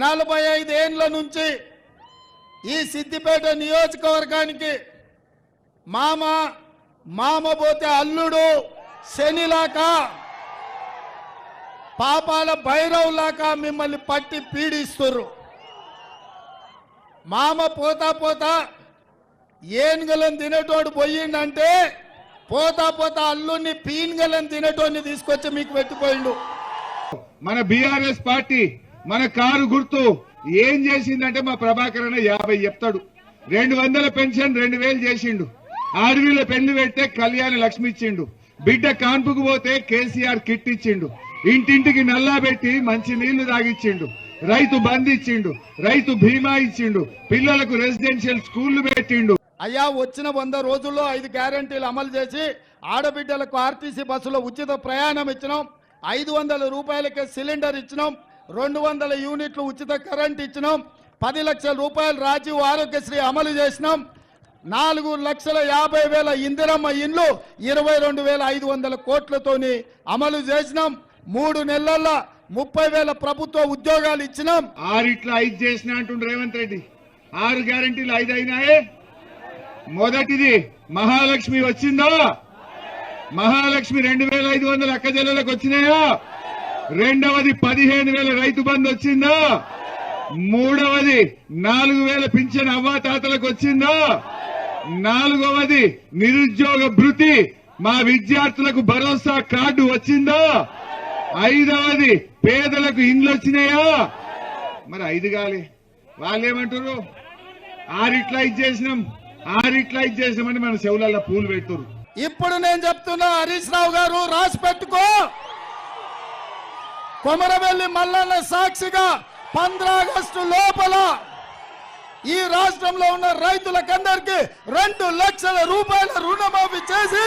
నలభై ఐదేండ్ల నుంచి ఈ సిద్దిపేట నియోజకవర్గానికి మామ మామ పోతే అల్లుడు శనిలాక పాపాల భైరవులాక మిమ్మల్ని పట్టి పీడిస్తుర్రు. మామ పోతా పోతా ఏనుగలను తినేటోడు పోయిండంటే పోతా పోతా అల్లుడిని పీనుగలను తినేటోడిని తీసుకొచ్చి మీకు పెట్టిపోయిండు. మన బీఆర్ఎస్ పార్టీ మన కారు గుర్తు. ఏం చేసిందంటే మా ప్రభాకర్ అన్న యాభై చెప్తాడు. రెండు వందల పెన్షన్ రెండు వేలు చేసిండు. ఆడవిలో పెళ్ళి పెడితే కళ్యాణ లక్ష్మి ఇచ్చిండు. బిడ్డ కాన్పుకు పోతే కేసీఆర్ కిట్ ఇచ్చిండు. ఇంటింటికి నల్లా పెట్టి మంచి నీళ్ళు తాగిచ్చిండు. రైతు బంద్ ఇచ్చిండు. రైతు బీమా ఇచ్చిండు. పిల్లలకు రెసిడెన్షియల్ స్కూళ్ళు పెట్టిండు. అయ్యా వచ్చిన వంద రోజుల్లో ఐదు గ్యారంటీలు అమలు చేసి ఆడబిడ్డలకు ఆర్టీసీ బస్సులో ఉచిత ప్రయాణం ఇచ్చినాం. ఐదు వందల రూపాయలకే సిలిండర్ ఇచ్చినాం. రెండు వందల యూనిట్లు ఉచిత కరెంట్ ఇచ్చినాం. పది లక్షల రూపాయలు రాజీవ్ ఆరోగ్యశ్రీ అమలు చేసినాం. నాలుగు లక్షల యాభై వేల ఇందిరమ్మ ఇండ్లు ఇరవై రెండు వేల ఐదు వందల కోట్లతోని అమలు చేసినాం. మూడు నెలల్లో ముప్పై వేల ప్రభుత్వ ఉద్యోగాలు ఇచ్చినాం. ఆరిట్లా ఐదు చేసిన అంటుండ్రు రేవంత్ రెడ్డి. ఆరు గ్యారంటీలు ఐదు అయినాయే. మొదటిది మహాలక్ష్మి వచ్చిందా? మహాలక్ష్మి రెండు వేల ఐదు వందల అక్క జిల్లాలకు వచ్చినాయా? రెండవది పదిహేను వేల రైతు బంధు వచ్చిందా? మూడవది నాలుగు వేల పింఛన్ అవ్వాతాతలకు వచ్చిందా? నాలుగవది నిరుద్యోగ భృతి మా విద్యార్థులకు భరోసా కార్డు వచ్చిందా? ఐదవది పేదలకు ఇండ్లు వచ్చినాయా? మరి ఐదు కాలి. వాళ్ళేమంటారు ఆరిట్లా ఇచ్చేసినాం ఆరిట్లా ఇచ్చేసినామని మన చెవులలో పూలు పెట్టురు ఇప్పుడు నేను చెప్తున్నా హరీష్ రావు గారు రాసి పెట్టుకో. కొమరవెల్లి మల్లన్న సాక్షిగా పంద్రాగస్టు లోపల ఈ రాష్ట్రంలో ఉన్న రైతులకందరికి రెండు లక్షల రూపాయల రుణమాఫీ చేసి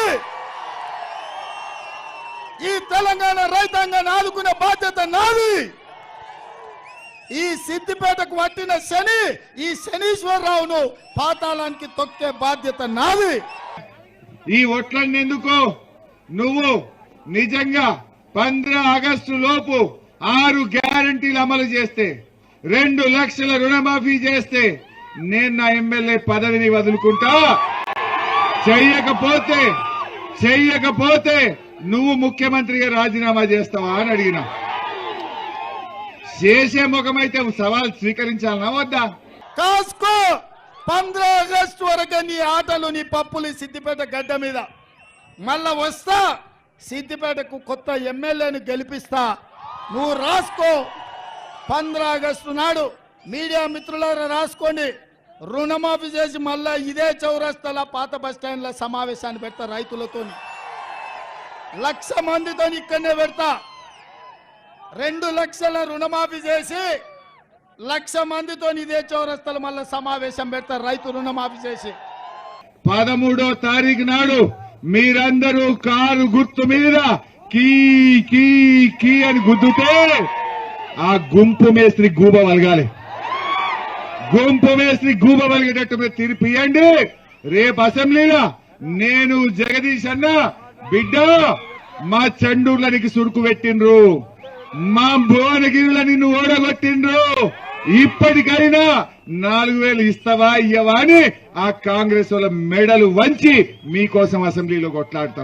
ఈ తెలంగాణ రైతాంగాన్ని ఆదుకునే బాధ్యత నాది. ఈ సిద్దిపేటకు పట్టిన శని ఈ శనీశ్వరరావును పాతాళానికి తొక్కే బాధ్యత నాది. ఈ ఓట్లన్నీ ఎందుకు? నువ్వు నిజంగా పంద్ర ఆగస్టు లోపు ఆరు గ్యారంటీలు అమలు చేస్తే రెండు లక్షల రుణమాఫీ చేస్తే నేను నా ఎమ్మెల్యే పదవిని వదులుకుంటా? చెయ్యకపోతే చెయ్యకపోతే నువ్వు ముఖ్యమంత్రిగా రాజీనామా చేస్తావా అని అడిగినా. చేసే ముఖమైతే సవాల్ స్వీకరించాలనా వద్దా? కాస్కో పంద్రా ఆగస్టు వరకు నీ ఆటలు నీ పప్పులు సిద్దిపేట గడ్డ మీద. మళ్ళా వస్తా? సిద్దిపేటకు కొత్త ఎమ్మెల్యేను గెలిపిస్తా. నువ్వు రాసుకో. పంద్ర ఆగస్టు నాడు మీడియా మిత్రులారా రాసుకోండి రుణమాఫీ చేసి మళ్ళా ఇదే చౌరస్తాల పాత బస్ సమావేశాన్ని పెడతా రైతులతోని. లక్ష మందితో ఇక్కడనే పెడతా. రెండు లక్షల రుణమాఫీ చేసి లక్ష మందితో ఇదే చౌరస్తలు మళ్ళీ సమావేశం పెడతా రైతు రుణమాఫీ చేసి. పదమూడో తారీఖు నాడు మీరందరూ కారు గుర్తు మీద కీ కీ కీ అని గుద్దుతే ఆ గుంపు మేస్త్రి గూబ వలగాలి. గుంపు మేస్త్రి గూబ వలిగేటట్టు మీరు తీర్పియండి రేపు అసెంబ్లీలో నేను జగదీష్ అన్న బిడ్డ మా చండూర్లనికి సురుకు పెట్టిండ్రు. మా భువనగిరిలో నిన్ను ఓడగొట్టిండ్రు. ఇప్పటికైనా నాలుగు వేలు ఇస్తావా ఇయ్యవా అని ఆ కాంగ్రెస్ వాళ్ళ మెడలు వంచి మీకోసం అసెంబ్లీలో కొట్లాడతాం.